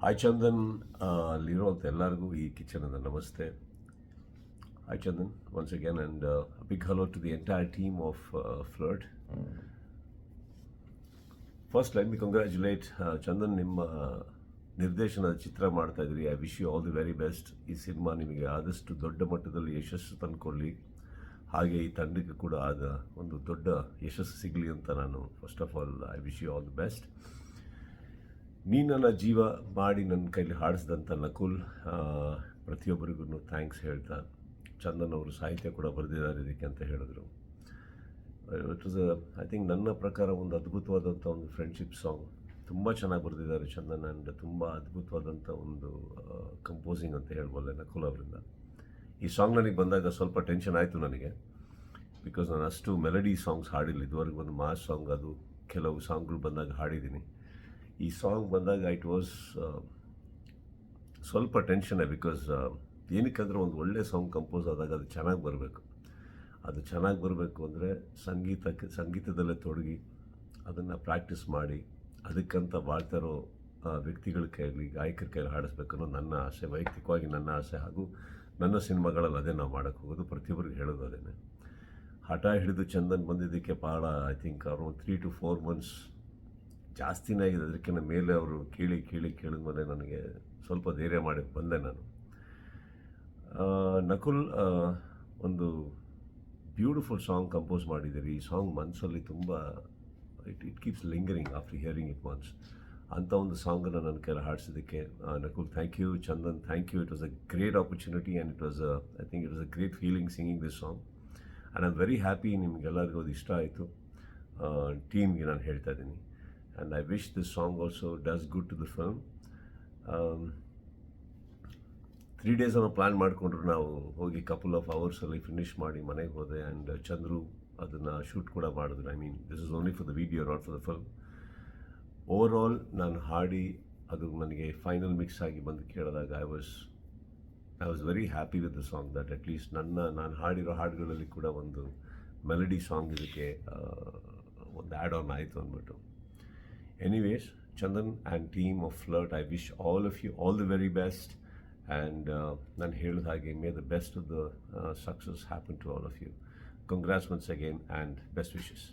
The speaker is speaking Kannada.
ಹಾಯ್ ಚಂದನ್ ಅಲ್ಲಿರೋಂಥ ಎಲ್ಲರಿಗೂ ಈ ಕಿಚನಲ್ಲಿ ನಮಸ್ತೆ hi Chandan once again and big hello to the entire team of flirt first line me congratulate Chandan ನಿಮ್ಮ ನಿರ್ದೇಶನದ ಚಿತ್ರ ಮಾಡ್ತಾ ಇದ್ರಿ I wish you all the very best ಈ ಸಿನಿಮಾ ನಿಮಗೆ ಆದಷ್ಟು ದೊಡ್ಡ ಮಟ್ಟದಲ್ಲಿ ಯಶಸ್ಸು ತಂದುಕೊಳ್ಳಿ ಹಾಗೆ ಈ ತಂಡಕ್ಕೆ ಕೂಡ ಆದ ಒಂದು ದೊಡ್ಡ ಯಶಸ್ಸು ಸಿಗಲಿ ಅಂತ ನಾನು first of all I wish you all the best ನೀ ಜೀವ ಮಾಡಿ ನನ್ನ ಕೈಲಿ ಹಾಡಿಸಿದಂಥ ನಕುಲ್ ಪ್ರತಿಯೊಬ್ಬರಿಗೂ ಥ್ಯಾಂಕ್ಸ್ ಹೇಳ್ತಾ ಚಂದನ್ ಅವರು ಸಾಹಿತ್ಯ ಕೂಡ ಬರೆದಿದ್ದಾರೆ ಇದಕ್ಕೆ ಅಂತ ಹೇಳಿದ್ರು. ಇಟ್ ವಾಸ್ ಐ ಥಿಂಕ್ ನನ್ನ ಪ್ರಕಾರ ಒಂದು ಅದ್ಭುತವಾದಂಥ ಒಂದು ಫ್ರೆಂಡ್ಶಿಪ್ ಸಾಂಗ್ ತುಂಬ ಚೆನ್ನಾಗಿ ಬರೆದಿದ್ದಾರೆ ಚಂದನ್ ಆ್ಯಂಡ್ ತುಂಬ ಅದ್ಭುತವಾದಂಥ ಒಂದು ಕಂಪೋಸಿಂಗ್ ಅಂತ ಹೇಳ್ಬೋದೆ ನಕುಲ್ ಅವರಿಂದ. ಈ ಸಾಂಗ್ ನನಗೆ ಬಂದಾಗ ಸ್ವಲ್ಪ ಟೆನ್ಷನ್ ಆಯಿತು ನನಗೆ. ಬಿಕಾಸ್ ನಾನು ಅಷ್ಟು ಮೆಲಡಿ ಸಾಂಗ್ಸ್ ಹಾಡಿಲ್ಲ. ಇದುವರೆಗೆ ಒಂದು ಮಾಸ್ ಸಾಂಗ್ ಅದು ಕೆಲವು ಸಾಂಗ್ಗಳು ಬಂದಾಗ ಹಾಡಿದ್ದೀನಿ. ಈ ಸಾಂಗ್ ಬಂದಾಗ ಇಟ್ ವಾಸ್ ಸ್ವಲ್ಪ ಟೆನ್ಷನೇ ಬಿಕಾಸ್ ಏನಕ್ಕಂದ್ರೆ ಒಂದು ಒಳ್ಳೆ ಸಾಂಗ್ ಕಂಪೋಸ್ ಆದಾಗ ಅದು ಚೆನ್ನಾಗಿ ಬರಬೇಕು. ಅದು ಚೆನ್ನಾಗಿ ಬರಬೇಕು ಅಂದರೆ ಸಂಗೀತಕ್ಕೆ ಸಂಗೀತದಲ್ಲೇ ತೊಡಗಿ ಅದನ್ನು ಪ್ರಾಕ್ಟೀಸ್ ಮಾಡಿ ಅದಕ್ಕಂತ ಬಾಳ್ತಾ ಇರೋ ಆ, ವ್ಯಕ್ತಿಗಳ ಕೈಯಲ್ಲಿ ಗಾಯಕರ ಕೈಯಲ್ಲಿ ಹಾಡಿಸ್ಬೇಕು ಅನ್ನೋ ನನ್ನ ಆಸೆ ವೈಯಕ್ತಿಕವಾಗಿ ನನ್ನ ಆಸೆ ಹಾಗೂ ನನ್ನ ಸಿನಿಮಾಗಳಲ್ಲಿ ಅದೇ ನಾವು ಮಾಡೋಕ್ಕೆ ಹೋಗೋದು ಪ್ರತಿಯೊಬ್ಬರಿಗೆ ಹೇಳೋದು ಅದೇನೆ. ಹಠ ಹಿಡಿದು ಚಂದನ್ ಬಂದಿದ್ದಕ್ಕೆ ಭಾಳ I think around three to four months ಜಾಸ್ತಿನೇ ಆಗಿದೆ. ಅದಕ್ಕಿಂತ ಮೇಲೆ ಅವರು ಕೇಳಿ ಕೇಳಿ ಕೇಳಿದ ಮೇಲೆ ನನಗೆ ಸ್ವಲ್ಪ ಧೈರ್ಯ ಮಾಡಿ ಬಂದೆ ನಾನು. ನಕುಲ್ ಒಂದು ಬ್ಯೂಟಿಫುಲ್ ಸಾಂಗ್ ಕಂಪೋಸ್ ಮಾಡಿದ್ದೀರಿ. ಈ ಸಾಂಗ್ ಮನಸ್ಸಲ್ಲಿ ತುಂಬ it it keeps lingering after hearing it once ಅಂಥ ಒಂದು ಸಾಂಗನ್ನು ನನ್ನ ಕೈಲಿ ಹಾಡಿಸಿದ್ದಕ್ಕೆ Nakul thank you Chandan thank you it was a great opportunity and it was I think it was a great feeling singing this song and I am very happy ನಿಮಗೆಲ್ಲರಿಗೂ ಅದು ಇಷ್ಟ ಆಯಿತು. ಟೀಮ್ಗೆ ನಾನು ಹೇಳ್ತಾ ಇದ್ದೀನಿ. And I wish this song also does good to the film three days ಅನ್ನೋ ಪ್ಲ್ಯಾನ್ ಮಾಡಿಕೊಂಡ್ರು ನಾವು ಹೋಗಿ ಕಪಲ್ ಆಫ್ ಅವರ್ಸಲ್ಲಿ ಫಿನಿಷ್ ಮಾಡಿ ಮನೆಗೆ ಹೋದೆ ಆ್ಯಂಡ್ ಚಂದ್ರು ಅದನ್ನು ಶೂಟ್ ಕೂಡ ಮಾಡಿದ್ರು. I mean this is only for the video not for the film over all ನಾನು ಹಾಡಿ ಅದು ನನಗೆ ಫೈನಲ್ ಮಿಕ್ಸ್ ಆಗಿ ಬಂದು ಕೇಳಿದಾಗ I was I was very happy with the song that at least ನನ್ನ, ನಾನು ಹಾಡಿರೋ ಹಾಡುಗಳಲ್ಲಿ ಕೂಡ ಒಂದು ಮೆಲಡಿ ಸಾಂಗ್ ಇದಕ್ಕೆ ಒಂದು ಆ್ಯಡ್ ಆನ್ ಆಯಿತು ಅಂದ್ಬಿಟ್ಟು. Anyways, Chandan and team of Flirt, I wish all of you all the very best. And then uh, again, may the best of the uh, success happen to all of you. Congrats once again and best wishes.